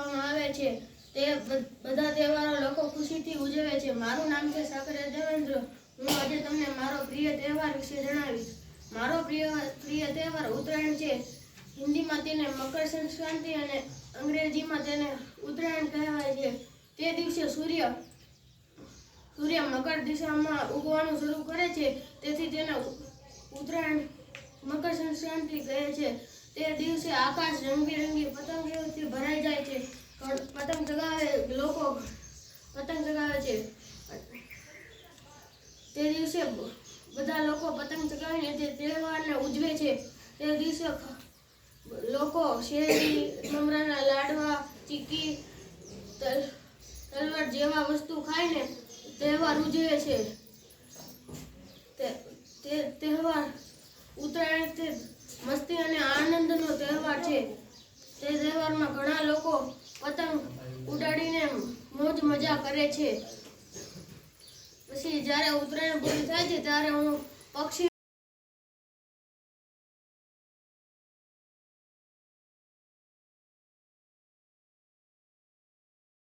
આવે છે. તે બધા તહેવારો લોકો ખુશીથી ઉજવે છે. મારું નામ છે સાકરિયા દેવેન્દ્ર. હું આજે તમને મારો પ્રિય તહેવાર વિશે જણાવીશ. મારો પ્રિય પ્રિય તહેવાર ઉત્તરાયણ છે. હિન્દીમાં તેને મકર સંક્રાંતિ અને અંગ્રેજીમાં તેને ઉત્તરાયણ કહેવાય છે. તે દિવસે સૂર્ય સૂર્ય મકર દિશામાં ઉગવાનું શરૂ કરે છે. તેથી તેને ઉત્તરાયણ મકર સંક્રાંતિ કહે છે. તે દિવસે આકાશ રંગબેરંગી પતંગોથી ભરાઈ જાય છે ઘણ- પતંગ ચગાવે લોકો પતંગ ચગાવે છે. તે દિવસે બધા લોકો પતંગ ચગાવીને તે તહેવારને ઉજવે છે, તે દિવસે લોકો શેરડી, મમરાના લાડવા, ચીકી તલવાર જેવા વસ્તુ ખાઈને તહેવાર ઉજવે છે. તે તહેવાર ઉત્તરાયણ તે મસ્તી અને આનંદનો તહેવાર છે. તે તહેવારમાં ઘણા લોકો મોજ કરે છે. પછી જ્યારે ઉત્તરાયણ પૂરી થાય છે ત્યારે હું પક્ષી